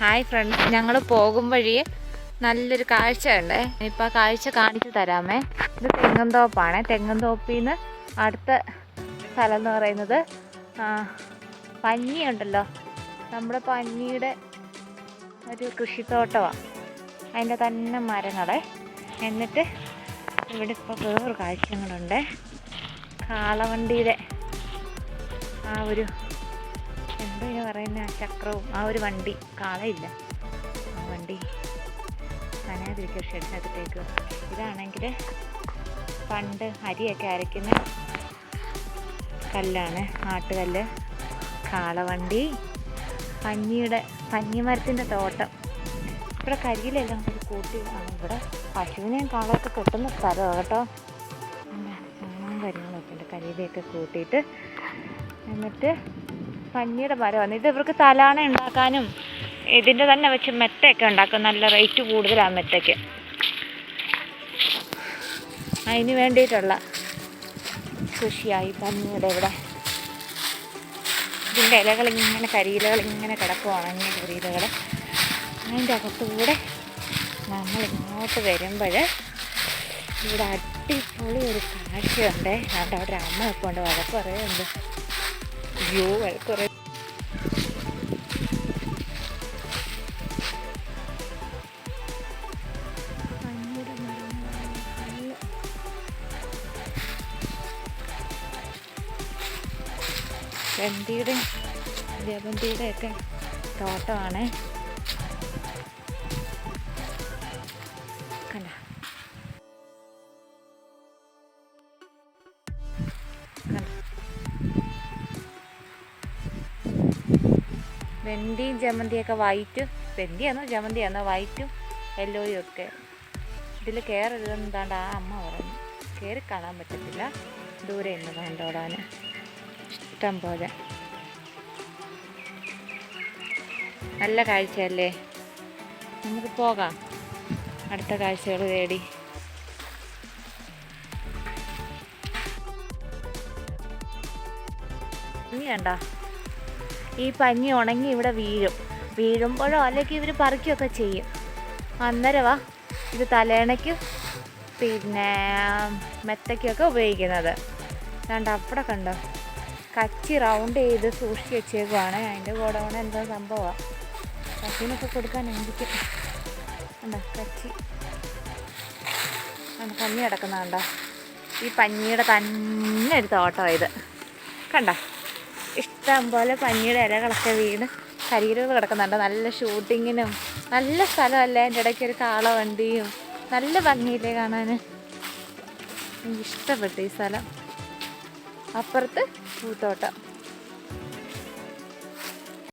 Hi friends ഞങ്ങൾ പോകും വഴി നല്ലൊരു കാഴ്ച ഉണ്ട് ഇപ്പം ആ കാഴ്ച കാണിച്ചു തരാമേ. ഇത് തെങ്ങുംതോപ്പാണ്. തെങ്ങുംതോപ്പിൽ നിന്ന് അടുത്ത സ്ഥലം എന്ന് പറയുന്നത് പഞ്ഞിയുണ്ടല്ലോ നമ്മുടെ പഞ്ഞിയുടെ ഒരു കൃഷിത്തോട്ടമാണ് അതിന്റെ തന്നെ മരങ്ങളെ. എന്നിട്ട് ഇവിടെ ഇപ്പോൾ വേറൊരു കാഴ്ചകളുണ്ട്. കാളവണ്ടിയുടെ ആ ഒരു എന്താ പറയുന്ന? ആ ചക്രവും ആ ഒരു വണ്ടി കാളയില്ല ആ വണ്ടി നനയാതിരിക്കുക ഷെഡിനകത്തേക്ക് ഇതാണെങ്കിൽ പണ്ട് അരിയൊക്കെ അരയ്ക്കുന്ന കല്ലാണ് ആട്ടുകല്ല് കാളവണ്ടി പഞ്ഞിയുടെ പഞ്ഞിമരത്തിന്റെ തോട്ടം. ഇവിടെ കരിയിലെല്ലാം ഒരു കൂട്ടി ഇവിടെ പശുവിനെയും കാളയൊക്കെ കെട്ടുന്ന സ്ഥലമാണ് കേട്ടോ. അങ്ങനെ കാര്യങ്ങളൊക്കെ ഉണ്ട്. കരിയിലൊക്കെ കൂട്ടിയിട്ട് എന്നിട്ട് പഞ്ഞിയുടെ മരമാണ്. ഇത് ഇവർക്ക് തലാണ ഉണ്ടാക്കാനും ഇതിന്റെ തന്നെ വെച്ച് മെത്തയൊക്കെ ഉണ്ടാക്കും. നല്ല റേറ്റ് കൂടുതലാണ് മെത്തയ്ക്ക്. അതിന് വേണ്ടിയിട്ടുള്ള കൃഷിയായി പഞ്ഞിയുടെ ഇവിടെ. ഇതിന്റെ ഇലകൾ ഇങ്ങനെ കരിയിലകൾ ഇങ്ങനെ കിടക്കുവാണ് ഇങ്ങനെ കരിയിലകൾ അതിന്റെ അകത്തുകൂടെ നമ്മൾ ഇങ്ങോട്ട് വരുമ്പോൾ ഇവിടെ അടിപൊളി ഒരു കാഴ്ചയുണ്ട്. അവിടെ ഒരു അമ്മ ഇപ്പോൾ ഉണ്ട് വഴക്ക് പറയുന്നുണ്ട്. അയ്യോ നല്ല വെന്തിയുടെ ജപന്തിയുടെ ഒക്കെ തോട്ടമാണ്. വെന്തിയും ജമന്തിയൊക്കെ വൈറ്റും വെണ്ടിയാണോ ജമന്തിയാണോ വൈറ്റും യെല്ലോയും ഒക്കെ. ഇതിൽ കയറരുതെന്ന് താണ്ട് ആ അമ്മ പറഞ്ഞു. കയറി കാണാൻ പറ്റത്തില്ല. ദൂരെ ഇന്ന് കണ്ടോടാൻ ഇഷ്ടം പോലെ. നല്ല കാഴ്ചയല്ലേ? നമുക്ക് പോകാം. അടുത്ത കാഴ്ചകൾ തേടി. ഇനി കണ്ട ഈ പഞ്ഞി ഉണങ്ങി ഇവിടെ വീഴും. വീഴുമ്പോഴോ അല്ലെങ്കിൽ ഇവർ പറിക്കുകയൊക്കെ ചെയ്യും. അന്നേരവാ ഇത് തലേണയ്ക്കും പിന്നെ മെത്തയ്ക്കൊക്കെ ഉപയോഗിക്കുന്നത്. കണ്ട അവിടെ കണ്ടോ? കച്ചി റൗണ്ട് ചെയ്ത് സൂക്ഷിച്ച് വെച്ചേക്കുവാണ്. അതിന്റെ കൂടെ ഗോഡൗൺ എന്താ സംഭവമാണ് കച്ചിനൊക്കെ എന്തിക്കും കണ്ടോ കച്ചി. പഞ്ഞി കിടക്കുന്ന കണ്ടോ ഈ പഞ്ഞിയുടെ തന്നെ ഒരു തോട്ടമാണ് ഇത്. കണ്ടോ? ഇഷ്ടം പോലെ പഞ്ഞിയുടെ ഇലകളൊക്കെ വീണ് കരിയിലുകൾ കിടക്കുന്നുണ്ട്. നല്ല ഷൂട്ടിങ്ങിനും നല്ല സ്ഥലമല്ലേ അതിന്റെ ഇടയ്ക്ക് ഒരു കാളവണ്ടിയും. നല്ല ഭംഗിയില്ലേ കാണാൻ. എനിക്ക് ഇഷ്ടപ്പെട്ടു ഈ സ്ഥലം. അപ്പുറത്ത് പൂത്തോട്ടം